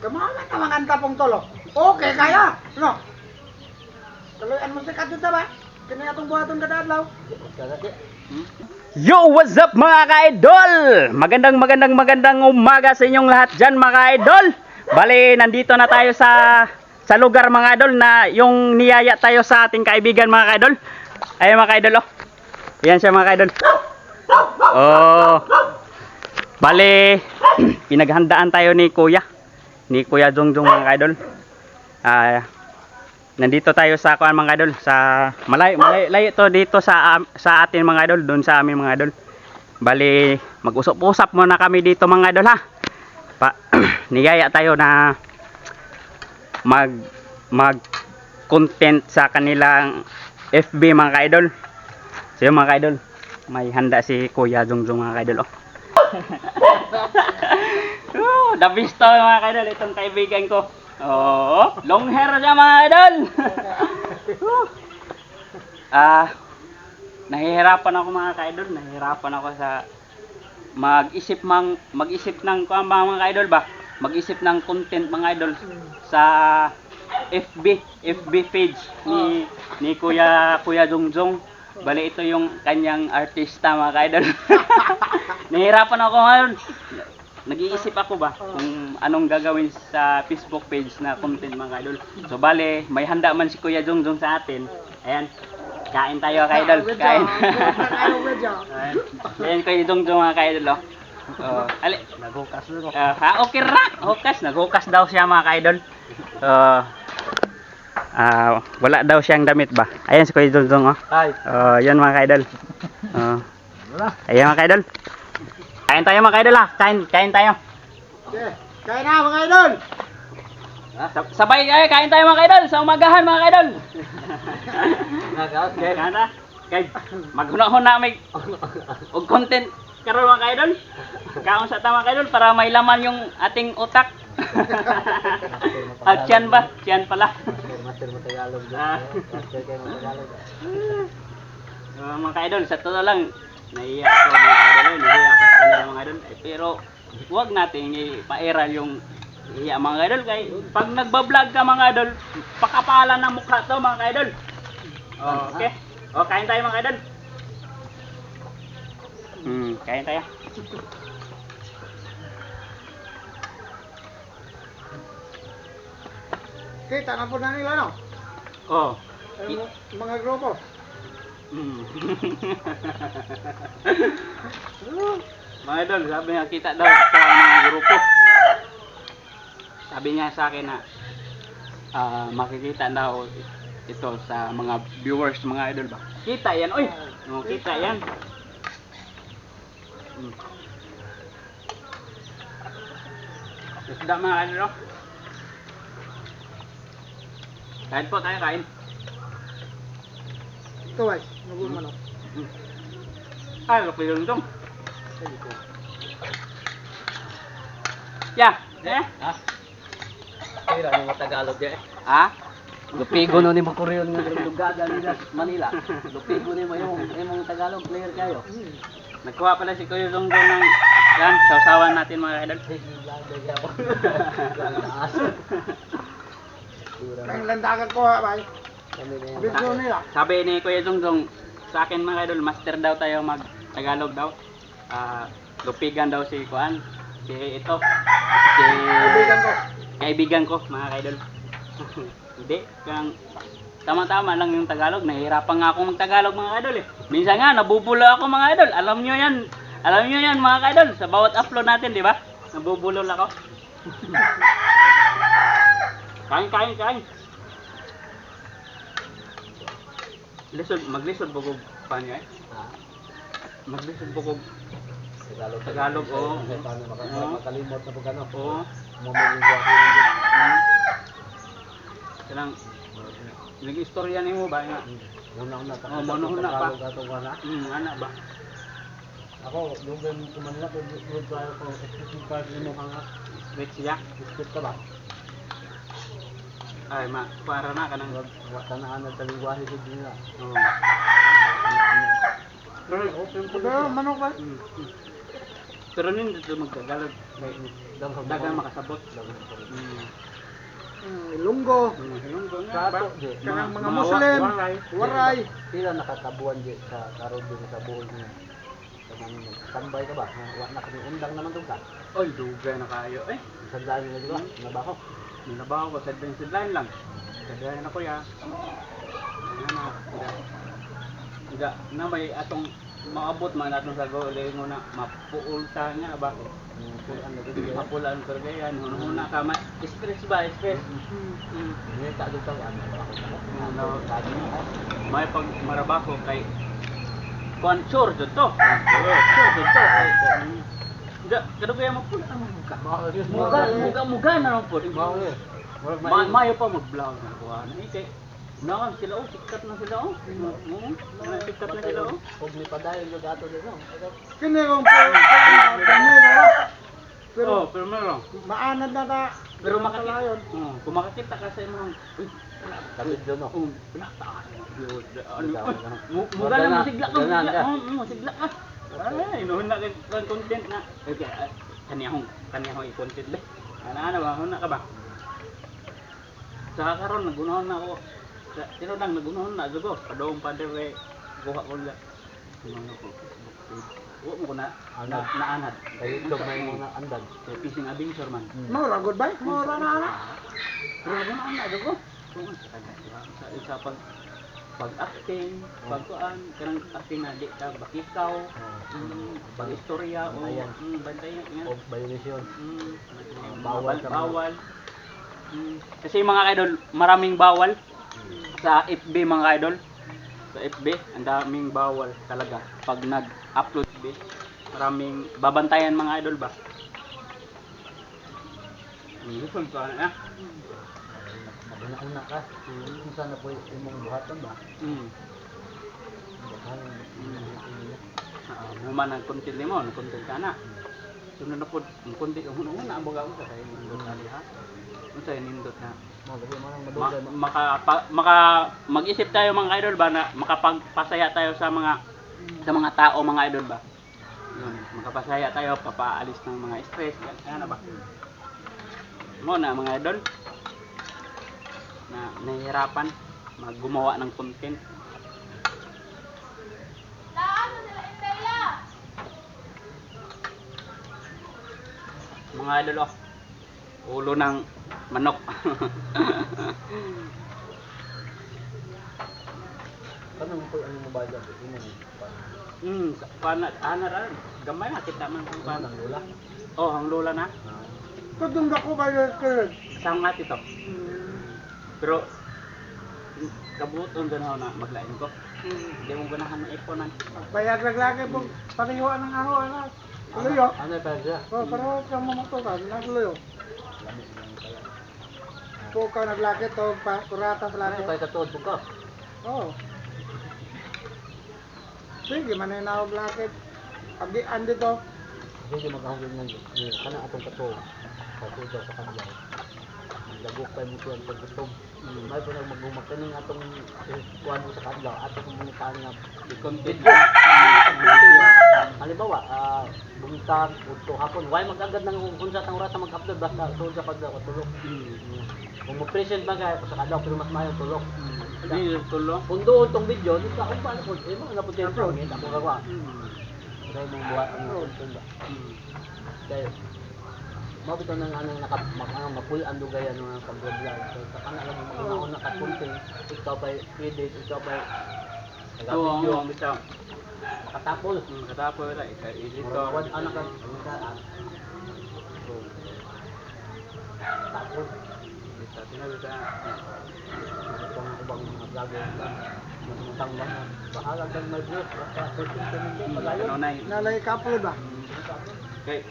Kamana tamangan tapong tolo. Okay kaya. No. Tuluyan mo sa kadto ba? Kini atong buhaton kada adlaw. Yo, what's up mga ka-idol? Magandang magandang magandang umaga sa inyong lahat dyan mga ka-idol. Bale, nandito na tayo sa sa lugar mga idol na yung niyaya tayo sa ating kaibigan mga ka-idol. Ayun mga ka-idol oh. Yan siya mga ka-idol. Oh. Bale, pinaghandaan tayo ni Kuya. Ni Kuya Jongjong mga ka-idol. Ah, nandito tayo sa kuan mga idol sa malay malay layo to dito sa sa atin mga idol doon sa amin mga idol bali mag-usap-usap muna kami dito mga idol ha? Pa niyaya tayo na mag mag content sa kanilang FB mga idol so mga idol may handa si Kuya Jongjong mga idol oh Oh, the best to mga idol itong kaibigan ko. Oo, long hair siya mga idol. Ah, nahihirapan ako mga idol, nahihirapan ako sa mag-isip mang mag-isip ng kuan ba mga idol ba? Mag-isip ng content mga idol sa FB, FB page ni ni Kuya Kuya Jongjong. Bali ito yung kanyang artista mga idol. nahihirapan ako ngayon nag-iisip ako ba kung anong gagawin sa Facebook page na content mga idol. So bale, may handa man si Kuya Jongjong sa atin. Ayan. Kain tayo ka idol. Kain. Ayan. Kuya Jongjong mga ka idol. Oh. Oh, ali. Nagukas mo. Ah, ha, okay ra. Hukas, naghukas daw siya mga ka idol. Uh, ah, wala daw siyang damit ba? Ayan si Kuya Jongjong oh. Ay. Oh, yan mga idol. Oh, Wala. ayan mga idol. Kain tayo mga idol ha. Kain, kain tayo. Okay. Kain na mga idol. Sa- Sabay kayo, kain tayo mga kaidol sa umagahan mga kaidol. Okay, kain na. Kay maghuna-huna may og content karon mga kaidol. Kaon sa tama kaidol para may laman yung ating utak. At yan ba? Yan pala. Master mo Tagalog. Ah. Master kayo mo Tagalog. Uh, mga kaidol, sa totoo lang, nahiya ako mga kaidol, nahiya ako sa kanila mga kaidol. Eh, pero huwag natin ipaera yung iya mga kaidol. Kay pag nagbablog ka mga kaidol, pakapalan ng mukha to mga kaidol. Oh, okay. O, kain tayo mga kaidol. Hmm, kain tayo. Kita na po na nila no. Oh. Yung mga grupo. Hmm. mga idol, sabi niya, kita daw sa mga grupo. Sabi niya sa akin na ah, makikita daw ito sa mga viewers, mga idol ba. Kita yan, oy! Oh, kita yan. Hmm. Isda mga idol, oh. Kain po tayo, kain. Ito ay. Nagul manok. Ay, laki yung dong. Ya, eh? Ha? Kira ni mo Tagalog ya. Ha? Lupigo no ni mo Korean nga lugaga nila Manila. Lupigo ni mo yung imong Tagalog player kayo. Nagkuha pala si Kuya Dong Dong ng yan, sausawan natin mga idol. Ang landagan ko ha, bay. Video nila. Sabi ni Kuya Dong, sa akin mga idol, master daw tayo mag Tagalog daw. Ah, lupigan daw si Kuan. Si ito. Si Kaibigan ko. kaibigan ko, mga idol. Hindi, kang tama-tama lang yung Tagalog. Nahihirapan nga ako mag-Tagalog mga idol eh. Minsan nga, nabubula ako mga idol. Alam nyo yan. Alam nyo yan mga idol. Sa bawat upload natin, di ba? Nabubulol ako. kain, kain, kain. Lisod, maglisod bugog pa niyo eh. Maglisod bugog. Tagalog. Tagalog, oo. Paano maka- Oo. makalimot na pag ano? Oo. Mumulong ko ako ng Hmm. Kanang, nag-istorya ni mo ba nga? una-una Oh, una-una pa. Tagalog ato wala. Hmm, ana ba? Ako, dugan ko Manila ko good tayo ko part ni mo hanga. Wait siya. Speak ka ba? Ay, ma, para na ka wa tanaan na taliwahi ko nila. Oh. Pero open ko Pero manok ba? Hmm. hmm. Pero nin dito magkagalog. Dagang makasabot. Mm. Hmm, Ilonggo. Mm, hilonggo nga, Kato. Kanang mga Muslim. waray. Waray. Sila nakatabuan di sa karon din sa buhol niya. Kanang tambay ka ba? Wa na kami undang naman to ka. Oy, dugay na kayo. Eh, Sa dami na di ba? Nabaho. Ninabaho ko sa advanced line lang. Kagaya na ko ya. Ano na, ida. Na may atong maabot man atong sa goal mo na mapuulta nga ba? Mapulaan ko kaya huna ka ma stress ba, stress. Mm. Ni ta dito ano ako. Ano, ay. may pag marabako kay kuan sure jud to. Sure jud to. Ida, kada kaya mapula ang muka. Muga, muga, muga na lang po. Mao mayo pa mag-vlog na ko ano eh kay Naman sila oh, sikat na sila oh. Mm, sikat na sila oh. Pag ni padayon jud ato dito. Kini kong po. Pero Pero oh, pero meron. maanad na ta. Pero makakita yun. Oh, kung makakita ka sa imong uy, Sabi do no. oh, wala ta. Yun, Ano? Ano? mu- Muga na mo sigla ka. Ganan sigla. ka. Oh, mm. Ay, inuhon na kay kay content na. Okay, ah, kaniyahong kaniyahong i-content be. Ano ano ba? Huna ka ba? Sa karon nagunahon na ako. Sa sino lang nagunahon na jugo. Padong pa dire kuha ko la. Ano ko? Wa mo ko na na Anad. naanad. Kay ito may mga andan. Kay pising abing sir man. Mura good bay. Mura na na. Pero ano na ano sa sa isa pag pag acting, pag kuan, kanang acting na di ka bakikaw, mm, pag istorya o Bantayan. mm, bantayan yan. O violation. Mm, Bawal bawal. Mm, kasi mga idol, maraming bawal sa FB mga idol. Sa FB, ang daming bawal talaga pag nag-upload FB. Maraming babantayan mga idol ba? Mm, gusto ko na. Maguna-una ka. Kung sana po imong buhaton ba? Mm. Bakahan. Ah, human ang content nimo, ang content ka na. Sunod na po, ang content ang hunong na ang baga sa nindot na ha. Ano sa nindot na madugay. maka, maka mag-isip tayo mga idol ba na makapagpasaya tayo sa mga sa mga tao mga idol ba. Yun, makapasaya tayo, papaalis ng mga stress, yan, yan na ba? Mo na mga idol na nahihirapan maggumawa ng content. Mga idol oh, ulo ng manok. Kanang po ang mobile ba? Imong Hmm, pana ana ra gamay na kita man kung paano paano. ang lola? Oh, ang lola na. Kudong dako ba yung kulod? Sang nga ito. Pero kabuton din ako na maglain ko. Hindi mo ganahan ng iPhone Bayag laglagi po. Parihuan ng aho. Ano? Luyo. Ano pa siya? Oh, pero kang mamato ka. Nagluyo. Po ka naglaki to. Pa, kurata sa Ano laki. kay katod ko? Oo. Sige, manay na ako lakit. Agi, andi to. Hindi maghangin ng kana atong. Katod daw sa kanila. Lagok pa mo ang paggutom. May po nang magumag kaning atong kuan mo sa kanila. Atong komunitaan nga content. Halimbawa, ah, buntag, udto hapon, why mag-agad ng unsa tang oras na mag-upload basta tuod sa pagdaw tulog. Kung mo-present ba kaya sa kadlaw pero mas maayong tulog. Hindi tulo. Kung doon tong video, di ka kung paano ko, eh mga napot yung upload, eh, ako gawa. Kaya mong buhat ang content ba. Kaya, mabito nang ano naka mag ano mapuy ang dugayan ng pag-vlog. So sa kana lang mo una naka content, ikaw pa edit, ikaw pa ang video, ang bitaw. katapos. Hmm, Katapo wala ika-edit Ito, to. anak ka, tapos, Bisa tinggal bisa. ito ang ibang mga vlogger na masumutang lang bahala kang views, basta person ka Ano na Nalay kaplo ba? Kay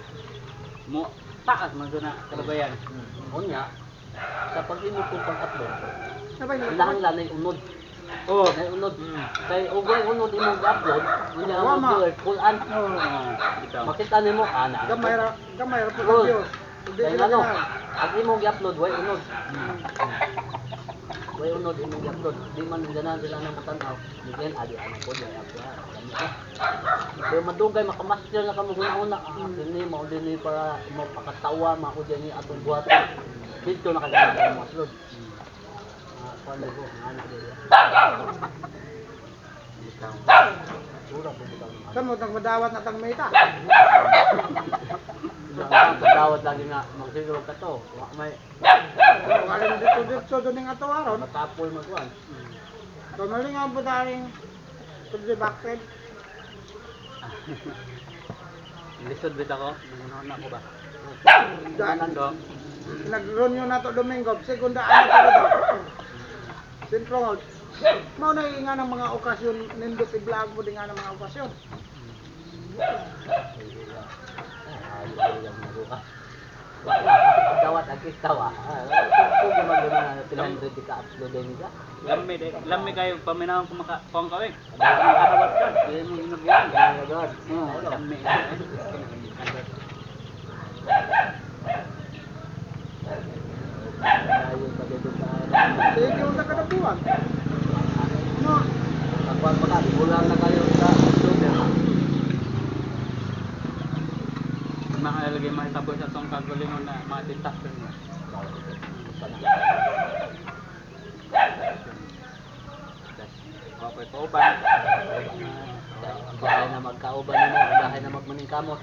mo taas man doon na kalabayan. Unya, sa pang-upload, Sabay na. kailangan lang na unod. Oh. Na unod. Kay ugay unod imong upload, unya ang viewer, full an. Oo. Bitaw. Makita nimo ana. Gamay ra, gamay ra po Diyos. Sila ano, ang imong i-upload way unod. Way unod imong upload. Di man ganahan sila nang matanaw. Bigyan adi ana po di ako. Kami ka. Pero madugay makamaster na kamo una-una. Dili mo dili para mapakatawa mako dinhi atong buhaton. Dito na mo upload. Ah, kuan ko, ana dili. Sura po bitaw. Saan mo nang madawat na tang meta? Dawat lagi nga magsiguro ka to. Wa may Kung alam dito dito doon ng ato aron. matapoy magkuan. So malingaw po taring to the backside. Lisod bit ako. Nangunaon ako ba? Daan. do. Nag-run yun na to Domingo. Segunda ano pa ito. Sintro nga. Mao na nga ng mga okasyon nindot i-vlog mo din nga ng mga okasyon. Dawat agis tawa. Kung gumagana na 300 di ka upload din ka. Lami, lami kayo paminahon kumaka kung kawin. Nakakawat ka. Hindi mo pa dito sa Sige yung nakadabuan. No. Pagkuhan pa ka, bulan na kayo sa upload. Mga lalagay mga tapos sa tong kagulingon na mga tintas ko niya. Okay, pauban. Bahay na magkauban mo, bahay na magmaning kamot.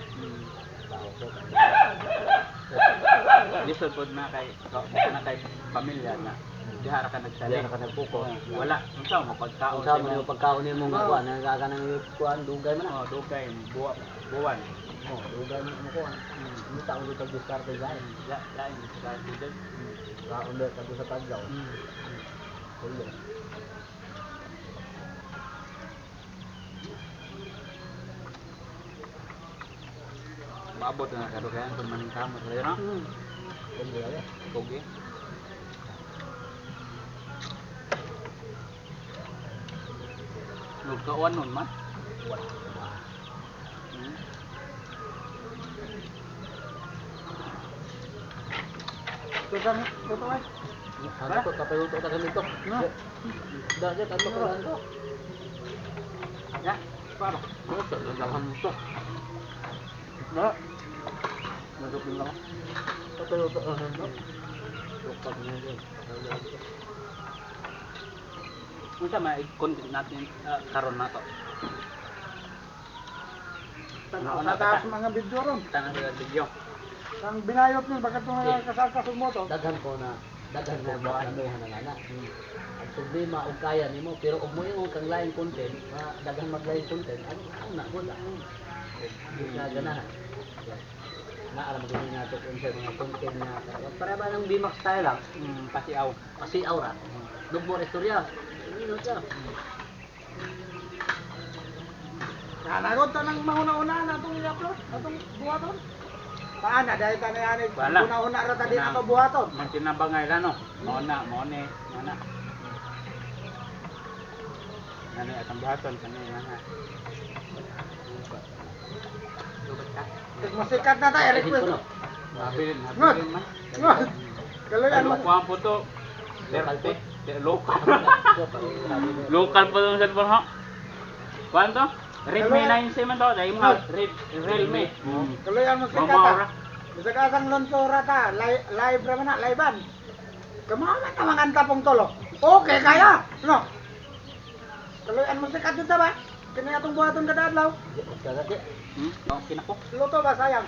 Lisod po na kay na kay pamilya na dihara ka nagsali. Dihara ka nagpuko. Wala, unsa mo pagkaon Kung sa mo pagkaon niyo mong kuha, nagkaka ng kuhan, dugay mo na. Oh, dugay, buwa, buwan. Oh, dugay mo mo kuha. Hindi taon dito diskarte dahil. Ya, lain sa dito. Kaon dito sa sa taglaw. Kulo. Maabot na kadugayan kung maning kamot sa no? Kulo ya. Pogi. Nagkawan nun man. Hmm. Ito kang ito ay. Ano to kapaluto ta ganito? No. Da da kanto ko lang to. Ya, paano? Ano to? Lalahan mo to. No. Nasupin lang. Kapaluto lang to. Tupak niya din. Unsa may content natin ah, karon na to? Tanaw sa taas mga video ron. Tanang sa video. Ang binayot niyo bakit mo kasal mo to? Daghan ko na daghan ko ba ano na nana. Ang problema og kaya nimo pero og mo yung kang lain content, ma daghan mag lain content, ano ano na ko lang. Hindi na ganahan. Na alam din nga to kung sa mga content na para ba nang Bimax style lang Hmm, pasiaw. kasi aura. Dugmo istorya. Ano siya? Nanagot ta ng mauna-una na itong i-upload, itong buhaton. Paana, dahil ta na yan, eh, Wala. una-una ra ta din Wala. ato buhaton. Man tinabangay lang no. Mao na, mao ni, mao na. Nani atong bahaton kani nga. Tig masikat na tayo, request. Kuno. Habilin, Ngod. habilin man. Ngod. Kaloyan Ano mo. ko ang puto? Local po. Local. Local pa dun sa ha. Kuan to? Redmi 9 men to, dai mau Redmi. Kalau yang mesti kata. Bisa kasan lonco rata, lai berapa nak, lai ban. Kemana kita makan tapung tolo? Oke kaya, no. Kalau yang mesti kata juta pak, kena atung buah atung ke dadlau. Hmm? Oh, kena Luto ba sayang.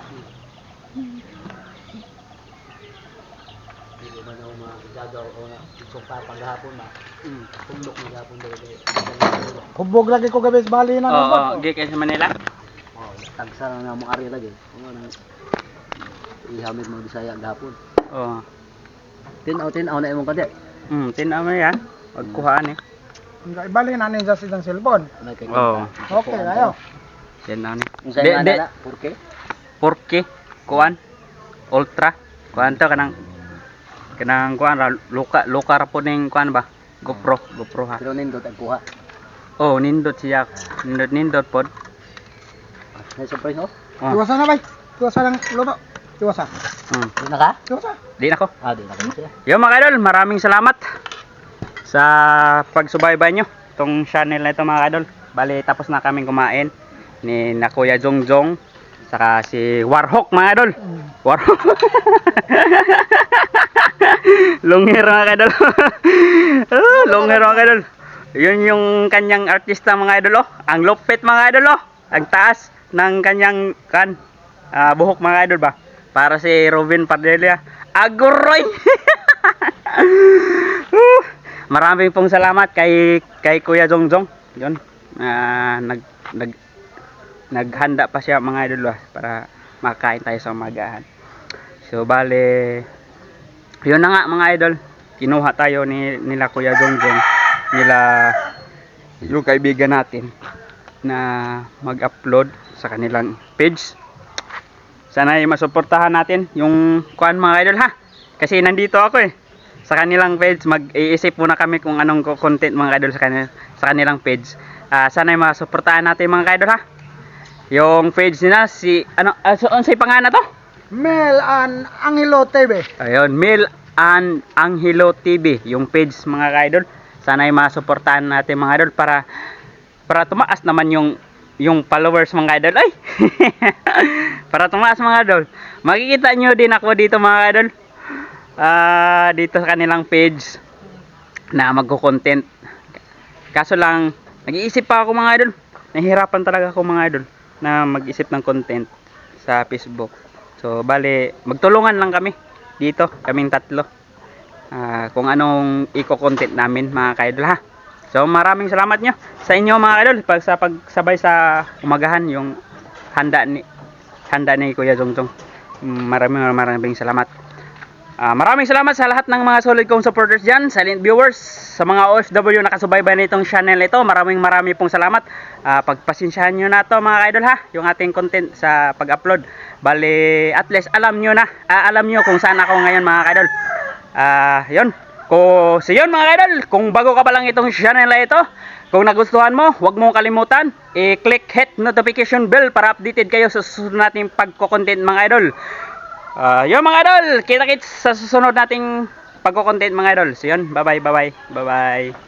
Hindi man ako magagaw o na isok pa panghapon na. Hmm. Tundok na gapon dito. Kubog lagi ko gabi sa bali na Oo, oh, oh, kay sa Manila. Oh, tagsa na mo ari lagi. Ano nang ihamit mo Bisaya gapon. Oo. Tinaw tinaw na imong kadi. Hmm, tinaw mo yan. Pagkuhaan eh. Ibali na ni sa silang cellphone. Ano Oo. Okay, ayo. Tinaw ni. Unsa nana? Porke? Porke, kuan, ultra, kuan to kanang kanang kuan ra luka luka ra po ning kuan ba? GoPro, GoPro ha. Pero nindot ang kuha. Oh, nindot siya. Nindot nindot pod. May surprise oh. Oh. Iwasa na bay. Iwasa lang luto. Iwasa. Hmm. Di na ka? Iwasa. Di na ko. Ah, di na siya. Yo mga idol, maraming salamat sa pagsubaybay nyo itong channel na ito mga idol. Bali tapos na kaming kumain ni na Kuya Jongjong saka si Warhawk mga idol. Warhawk. Longhair mga idol. ah, longhair mga idol. Yun yung kanyang artista mga idol oh. Ang lupit mga idol oh. Ang taas ng kanyang kan ah, buhok mga idol ba. Para si Robin Pardelia. Aguroy. Uh, Maraming pong salamat kay kay Kuya Jongjong. Yun. Ah, nag nag naghanda pa siya mga idol ah, para makain tayo sa umagahan. So bale yun na nga mga idol. Kinuha tayo ni nila Kuya Jongjong nila yung kaibigan natin na mag-upload sa kanilang page. Sana ay masuportahan natin yung kuan mga idol ha. Kasi nandito ako eh sa kanilang page mag-iisip muna kami kung anong content mga idol sa kanil sa kanilang page. Ah, sana ay masuportahan natin mga idol ha. Yung page nila si ano uh, so, sa pangalan to? Mel and Angelo TV. Ayun, Mil and Angelo TV, yung page mga idol. Sana ay masuportahan natin mga idol para para tumaas naman yung yung followers mga idol. Ay! para tumaas mga idol. Makikita nyo din ako dito mga idol. Ah, dito sa kanilang page na magko-content. Kaso lang, nag-iisip pa ako mga idol. Nahihirapan talaga ako mga idol na mag-isip ng content sa Facebook. So, bale, magtulungan lang kami dito, kaming tatlo. Ah, kung anong iko-content namin mga kaidol ha. So, maraming salamat nyo sa inyo mga kaidol pag sa pagsabay sa umagahan yung handa ni handa ni Kuya Jongjong. Mm, Maraming maraming salamat. Ah, maraming salamat sa lahat ng mga solid kong supporters dyan, silent viewers, sa mga OFW na kasubaybay nitong channel ito. Maraming maraming pong salamat. Ah, pagpasensyahan nyo na to mga idol ha, yung ating content sa pag-upload. Bali, at least alam nyo na, ah, alam nyo kung saan ako ngayon mga idol. Ah, yun. Ko, so yun mga idol, kung bago ka pa lang itong channel na ito, kung nagustuhan mo, huwag mong kalimutan, i-click hit notification bell para updated kayo sa susunod nating pagko-content mga idol. Ah, yun mga idol, kita-kits sa susunod nating pagko-content mga idol. So yun, bye-bye, bye-bye, bye-bye.